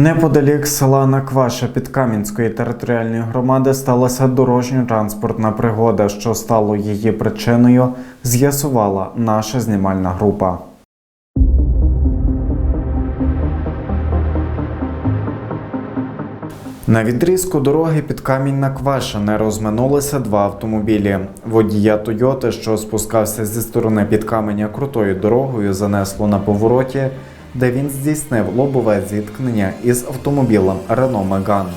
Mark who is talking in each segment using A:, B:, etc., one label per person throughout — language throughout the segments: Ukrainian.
A: Неподалік села Накваша Підкам'янської територіальної громади сталася дорожньо-транспортна пригода, що стало її причиною, з'ясувала наша знімальна група. На відрізку дороги під камінь на Квашине розминулися два автомобілі. Водія Тойоти, що спускався зі сторони під каменя крутою дорогою, занесло на повороті, де він здійснив лобове зіткнення із автомобілем Renault Megane.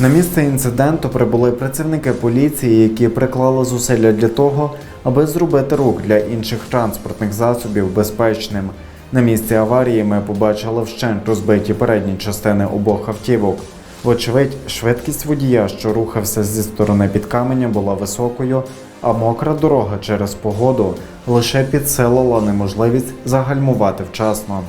A: На місце інциденту прибули працівники поліції, які приклали зусилля для того, аби зробити рух для інших транспортних засобів безпечним. На місці аварії ми побачили вщент розбиті передні частини обох автівок. Вочевидь, швидкість водія, що рухався зі сторони під каменя, була високою, а мокра дорога через погоду лише підсилила неможливість загальмувати вчасно.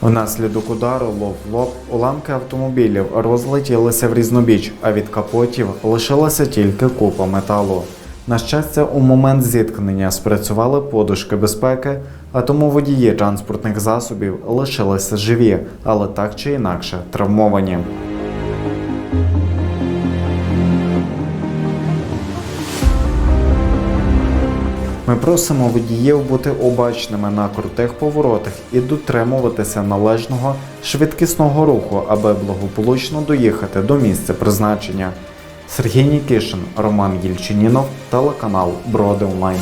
A: Внаслідок удару лоб лоб уламки автомобілів розлетілися в різнобіч, а від капотів лишилася тільки купа металу. На щастя, у момент зіткнення спрацювали подушки безпеки, а тому водії транспортних засобів лишилися живі, але так чи інакше травмовані. Ми просимо водіїв бути обачними на крутих поворотах і дотримуватися належного швидкісного руху, аби благополучно доїхати до місця призначення. Сергій Нікишин, Роман Єльчинінов, телеканал Броди Онлайн.